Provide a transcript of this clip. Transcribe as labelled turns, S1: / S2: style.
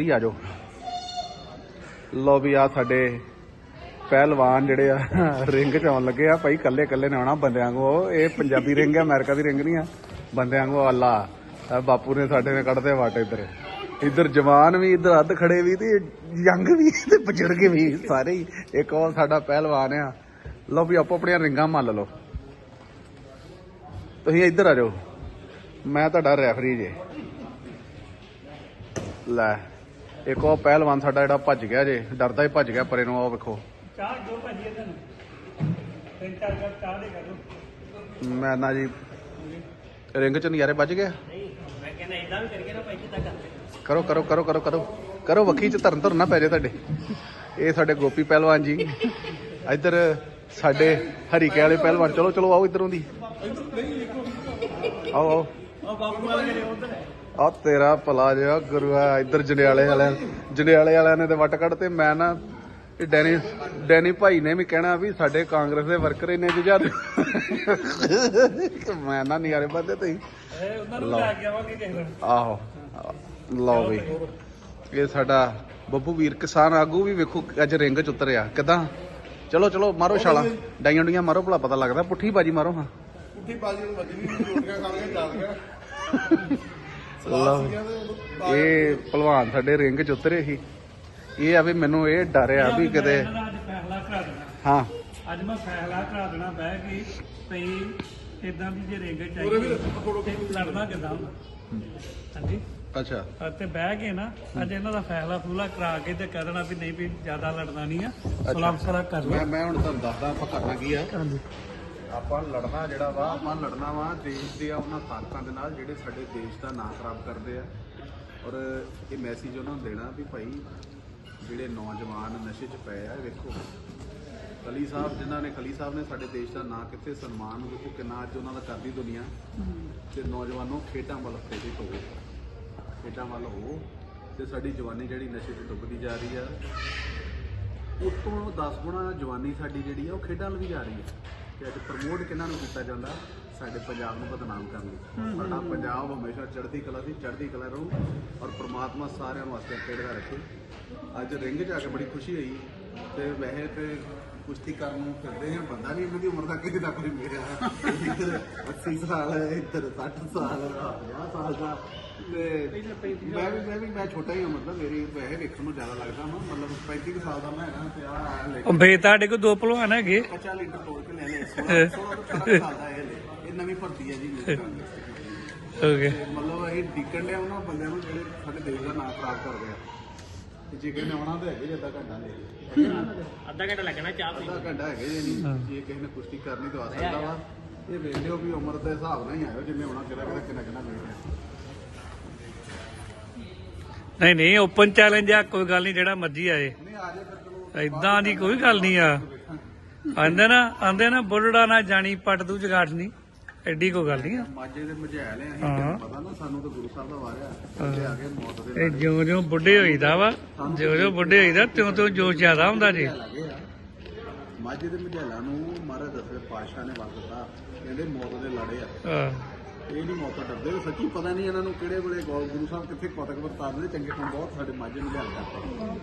S1: Referee ਆ ਜਾਓ। ਲੋ ਵੀ ਆ ਸਾਡੇ ਪਹਿਲਵਾਨ ਜਿਹੜੇ ਆ, ਰਿੰਗ ਚ ਆਉਣ ਲੱਗੇ ਆ। ਭਾਈ ਕੱਲੇ ਕੱਲੇ ਨੇ ਆਉਣਾ ਬੰਦਿਆਂ ਵਾਂਗੂ। ਇਹ ਪੰਜਾਬੀ ਰਿੰਗ ਆ, ਅਮਰੀਕਾ ਦੀ ਰਿੰਗ ਨਹੀਂ ਆ। ਬੰਦਿਆਂ ਵਾਂਗੂ ਅੱਲਾ। ਬਾਪੂ ਨੇ ਸਾਡੇ ਨੇ ਕੱਢਦੇ ਵਾਟ ਇੱਧਰ। ਇੱਧਰ ਜਵਾਨ ਵੀ, ਇੱਧਰ ਅੱਧ ਖੜੇ ਵੀ ਤੇ ਯੰਗ ਵੀ ਤੇ ਬਜ਼ੁਰਗ ਵੀ ਸਾਰੇ ਹੀ। ਇੱਕ ਉਹ ਸਾਡਾ ਪਹਿਲਵਾਨ ਆ। ਲਓ ਵੀ ਆਪੋ ਆਪਣੀਆਂ ਰਿੰਗਾਂ ਮੰਨ ਲਓ। ਤੁਸੀਂ ਇੱਧਰ ਆ ਜਾਓ। ਮੈਂ ਤੁਹਾਡਾ ਰੈਫਰੀ ਜੇ। ਲੈ। ਇੱਕ ਉਹ ਪਹਿਲਵਾਨ ਸਾਡਾ ਜਿਹੜਾ ਭੱਜ ਗਿਆ ਜੇ ਡਰਦਾ ਹੀ ਭੱਜ ਗਿਆ ਪਰੇ ਨੂੰ ਉਹ ਵੇਖੋ।
S2: ਚਾਹ ਜੋ ਭਾਜੀ ਇਹਨਾਂ ਨੂੰ। ਤਿੰਨ ਚਾਰ ਕੱਪ ਚਾਹ ਦੇ ਕਰੋ
S1: ਮੈਂ ਨਾ ਜੀ ਰਿੰਗ ਚ ਨਜ਼ਾਰੇ ਵੱਜ ਗਿਆ
S2: ਮੈਂ ਕਹਿੰਦਾ ਇਦਾਂ ਵੀ ਕਰਕੇ ਨਾ ਪੈਸੇ ਤੱਕ
S1: ਕਰੋ ਕਰੋ ਕਰੋ ਕਰੋ ਕਰੋ। ਕਰੋ ਵੱਖੀ ਚ ਧਰਨ ਧਰਨ ਪੈ ਜੇ ਤੁਹਾਡੇ। ਇਹ ਸਾਡੇ ਗੋਪੀ ਪਹਿਲਵਾਨ ਜੀ। ਇੱਧਰ ਸਾਡੇ ਹਰੀਕੇ ਵਾਲੇ ਪਹਿਲਵਾਨ। ਚਲੋ ਚਲੋ ਆਓ ਇੱਧਰੋਂ ਦੀ। ਆਓ ਆਓ। ਆ ਤੇਰਾ ਭਲਾ ਜਿਹਾ ਗੁਰੂਆ ਇੱਧਰ ਜੰਡਿਆਲੇ ਵਾਲਿਆਂ ਜੰਡਿਆਲੇ ਵਾਲਿਆਂ ਨੇ ਤੇ ਵੱਟ ਕੱਢ ਤੇ ਮੈਂ ਨਾ ਇਹ ਡੈਨੀ ਡੈਨੀ ਭਾਈ ਨੇ ਵੀ ਕਹਿਣਾ ਵੀ ਸਾਡੇ ਕਾਂਗਰਸ ਦੇ ਵਰਕਰ ਇੰਨੇ ਜੁਝਾਰੂ ਮੈਂ ਨਾ ਨਿਆਰੇ ਬੰਦੇ ਤੇ
S2: ਇਹ ਉਹਨਾਂ ਨੂੰ ਲੈ ਕੇ ਆਵਾਂਗੇ ਕਿਸੇ ਦਿਨ।
S1: ਆਹੋ ਲਓ ਬਈ। ਇਹ ਸਾਡਾ ਬੱਬੂ ਵੀਰ ਕਿਸਾਨ ਆਗੂ ਵੀ ਵੇਖੋ ਅੱਜ ਰਿੰਗ ਚ ਉਤਰਿਆ। ਕਿਦਾਂ? ਚਲੋ ਚਲੋ ਮਾਰੋ ਛਾਲਾ। ਡਾਈਆਂ ਡੂਈਆਂ ਮਾਰੋ ਭਲਾ ਪਤਾ ਲੱਗਦਾ। ਪੁੱਠੀ ਬਾਜੀ ਮਾਰੋ ਹਾਂ।
S3: ਪੁੱਠੀ ਬਾਜੀ ਨੂੰ ਵੱਜਣੀ ਨਹੀਂ ਰੋਟੀਆਂ ਖਾ ਕੇ ਚੱਲ ਗਿਆ।
S1: ਲਓ ਇਹ ਭਲਵਾਨ ਸਾਡੇ ਰਿੰਗ ਚ ਉਤਰੇ ਸੀ। ਇਹ ਆ ਵੀ ਮੈਨੂੰ ਇਹ ਡਰ ਆ ਵੀ ਕਿਤੇ ਹਾਂ।
S2: ਅੱਜ ਮੈਂ ਫੈਸਲਾ ਕਰਾ ਦੇਣਾ ਬਹਿ ਕੇ ਪਈ ਇਦਾਂ ਦੀ ਜੇ ਰਿੰਗ ਚਾਹੀਦੀ ਤੇ ਲੜਨਾ ਕਿਦਾਂ ਹੁੰਦਾ? ਹਾਂਜੀ।
S1: ਅੱਛਾ।
S2: ਅਤੇ ਬਹਿ ਕੇ ਨਾ ਅੱਜ ਇਹਨਾਂ ਦਾ ਫੈਸਲਾ ਫੂਲਾ ਕਰਾ ਕੇ ਤੇ ਕਹਿ ਦੇਣਾ ਵੀ ਨਹੀਂ ਵੀ ਜ਼ਿਆਦਾ ਲੜਨਾ ਨਹੀਂ ਆ। ਸੁਲਮ ਸਲਾ ਕਰ
S1: ਮੈਂ ਮੈਂ ਹੁਣ ਤੁਹਾਨੂੰ ਦੱਸਦਾ ਆਪਾਂ ਕਰਨਾ ਕੀ ਆ।
S2: ਹਾਂਜੀ।
S1: ਆਪਾਂ ਲੜਨਾ ਜਿਹੜਾ ਵਾ, ਆਪਾਂ ਲੜਨਾ ਵਾ, ਦੇਸ਼ ਦੇ ਆ ਉਹਨਾਂ ਤਾਕਤਾਂ ਦੇ ਨਾਲ ਜਿਹੜੇ ਸਾਡੇ ਦੇਸ਼ ਦਾ ਨਾਂ ਖਰਾਬ ਕਰਦੇ ਆ। ਔਰ ਇਹ ਮੈਸੇਜ ਉਹਨਾਂ ਨੂੰ ਦੇਣਾ ਵੀ ਭਾਈ, ਜਿਹੜੇ ਨੌਜਵਾਨ ਨਸ਼ੇ 'ਚ ਪਏ ਆ ਵੇਖੋ। ਕਲੀ ਸਾਹਿਬ, ਜਿਨ੍ਹਾਂ ਨੇ, ਕਲੀ ਸਾਹਿਬ ਨੇ ਸਾਡੇ ਦੇਸ਼ ਦਾ ਨਾਂ ਕਿੱਥੇ ਸਨਮਾਨ ਵੇਖੋ ਕਿੰਨਾ ਅੱਜ ਉਹਨਾਂ ਦਾ ਕਰਦੀ ਦੁਨੀਆ। ਤੇ ਨੌਜਵਾਨੋ ਖੇਡਾਂ ਵੱਲ ਪ੍ਰੇਰਿਤ ਹੋਵੋ ਖੇਡਾਂ ਵੱਲ ਹੋ, ਤੇ ਸਾਡੀ ਜਵਾਨੀ ਜਿਹੜੀ ਨਸ਼ੇ 'ਚ ਡੁੱਬਦੀ ਜਾ ਰਹੀ ਆ। ਉਤੋਂ 10 ਗੁਣਾ ਜਵਾਨੀ ਸਾਡੀ ਜਿਹੜੀ ਆ, ਉਹ ਖੇਡਾਂ ਵੱਲ ਵੀ ਜਾ ਰਹੀ ਹੈ ਤੇ ਅੱਜ ਪ੍ਰਮੋਟ ਕਿਹਨਾਂ ਨੂੰ ਕੀਤਾ ਜਾਂਦਾ, ਸਾਡੇ ਪੰਜਾਬ ਨੂੰ ਬਦਨਾਮ ਕਰਨ ਲਈ। ਸਾਡਾ ਪੰਜਾਬ ਹਮੇਸ਼ਾ ਚੜ੍ਹਦੀ ਕਲਾ ਦੀ ਚੜ੍ਹਦੀ ਕਲਾ ਰਹੂ ਔਰ ਪ੍ਰਮਾਤਮਾ ਸਾਰਿਆਂ ਨੂੰ ਵਾਸਤੇ ਖੇਡਦਾ ਰੱਖੇ। ਅੱਜ ਰਿੰਗ 'ਚ ਆ ਕੇ ਬੜੀ ਖੁਸ਼ੀ ਹੋਈ ਤੇ ਵੈਸੇ ਤੇ ਕੁਸ਼ਤੀ ਕਰਨ ਨੂੰ ਫਿਰਦੇ ਹਾਂ, ਬੰਦਾ ਨਹੀਂ ਇਹਨਾਂ ਦੀ ਉਮਰ ਦਾ ਕਿਸੇ ਦਾ ਕੋਈ ਮੇਰਾ ਇੱਧਰ 80 ਸਾਲ, ਇੱਧਰ 60 ਸਾਲ 50 ਸਾਲ ਦਾ ਮੈਂ ਵੀ ਮੈਂ ਵੀ ਮੈਂ ਛੋਟਾ ਹੀ ਹਾਂ ਮਤਲਬ ਮੇਰੀ ਵੈਸੇ ਵੇਖਣ ਨੂੰ ਜ਼ਿਆਦਾ ਲੱਗਦਾ ਹਾਂ ਮਤਲਬ 35 ਕੁ ਸਾਲ ਦਾ ਮੈਂ ਹੈਗਾ ਤੇ ਆ ਲੈ
S2: ਉਹ ਬੇ ਤੁਹਾਡੇ ਕੋਲ ਦੋ ਭਲਵਾਨ ਹੈਗੇ।
S1: 50 ਲੀਟਰ ਤੋੜ ਕੇ ਲੈ ਲੈ 16 16 ਤੋਂ 18 ਸਾਲ ਦਾ ਇਹ ਲੈ। ਇਹ ਨਵੀਂ ਭਰਤੀ ਹੈ ਜੀ ਮੇਰੇ ਤੇ ਮਤਲਬ ਇਹ ਡਿੱਕਣ ਲਿਆ ਉਹਨਾਂ ਬੰਦਿਆਂ ਨੂੰ ਜਿਹੜੇ ਸਾਡੇ ਦੇਸ਼ ਦਾ ਨਾਮ ਖਰਾਬ ਕਰਦੇ ਆ। ਤੇ ਜੇ ਕਿਸੇ ਨੇ ਆਉਣਾ ਤਾਂ ਹੈਗੇ ਜੀ ਅੱਧਾ ਘੰਟਾ ਲੈ
S2: ਅੱਧਾ ਘੰਟਾ ਲੱਗਣਾ ਚਾਹ
S1: ਅੱਧਾ ਘੰਟਾ ਹੈਗੇ ਜੀ ਨਹੀਂ ਜੇ ਕਿਸੇ ਨੇ ਕੁਸ਼ਤੀ ਕਰਨੀ ਤਾਂ ਆ ਸਕਦਾ ਵਾ। ਇਹ ਵੇਖ ਲਿਓ ਵੀ ਉਮਰ ਦੇ ਹਿਸਾਬ ਨਾਲ ਹੀ ਆਇਓ ਜਿੰਨੇ ਆਉਣਾ ਕਿਹੜਾ ਕਿਹੜਾ ਕਿੰਨਾ ਕਿੰਨਾ ਵੇਖ
S2: ਨਹੀਂ ਨਹੀਂ ਓਪਨ ਚੈਲੰਜ ਆ ਕੋਈ ਗੱਲ ਨਹੀਂ ਜਿਹੜਾ ਮਰਜ਼ੀ ਆਏ। ਇਦਾਂ ਦੀ ਕੋਈ ਗੱਲ ਨਹੀਂ ਆ। ਆਂਦੇ ਨਾ ਆਂਦੇ ਨਾ ਬੁੱਢੜਾ ਨਾ ਜਾਣੀ ਪੱਟ ਦੂ ਜਗਾੜ ਨਹੀਂ। ਐਡੀ ਕੋਈ ਗੱਲ ਨਹੀਂ ਆ।
S1: ਮਾਝੇ ਦੇ ਮਝੈਲ ਆ
S2: ਹਾਂ।
S1: ਪਤਾ ਨਾ ਸਾਨੂੰ ਤਾਂ ਗੁਰੂ ਸਾਹਿਬ ਦਾ ਵਾਰਿਆ। ਅੱਗੇ ਆ ਕੇ ਮੌਤ ਦੇ
S2: ਇਹ ਜਿਉਂ ਜਿਉਂ ਬੁੱਢੇ ਹੋਈਦਾ ਵਾ ਜਿਉਂ ਜਿਉਂ ਬੁੱਢੇ ਹੋਈਦਾ ਤਿਉਂ ਤਿਉਂ ਜੋਸ਼ ਜ਼ਿਆਦਾ ਹੁੰਦਾ ਜੀ।
S1: ਮਾਝੇ ਦੇ ਮਝੈਲਾਂ ਨੂੰ ਮਹਾਰਾਜ ਦਸਵੇਂ ਪਾਤਸ਼ਾਹ ਨੇ ਵਰਤਤਾ ਕਹਿੰਦੇ ਮੌਤ ਦੇ ਲੜੇ ਆ।
S2: ਹਾਂ।
S1: ਇਹ ਨਹੀਂ ਮੌਤ ਤੋਂ ਡਰਦੇ ਉਹ ਸੱਚੀ ਪਤਾ ਨਹੀਂ ਇਹਨਾਂ ਨੂੰ ਕਿਹੜੇ ਵੇਲੇ ਗੋ- ਗੁਰੂ ਸਾਹਿਬ ਕਿੱਥੇ ਪਤਕ ਵਰਤਾ ਚੰਗੇ ਕੰਮ ਬਹੁਤ ਸਾਡੇ ਮਾਝੇ ਮਝੈਲ ਕਰਦੇ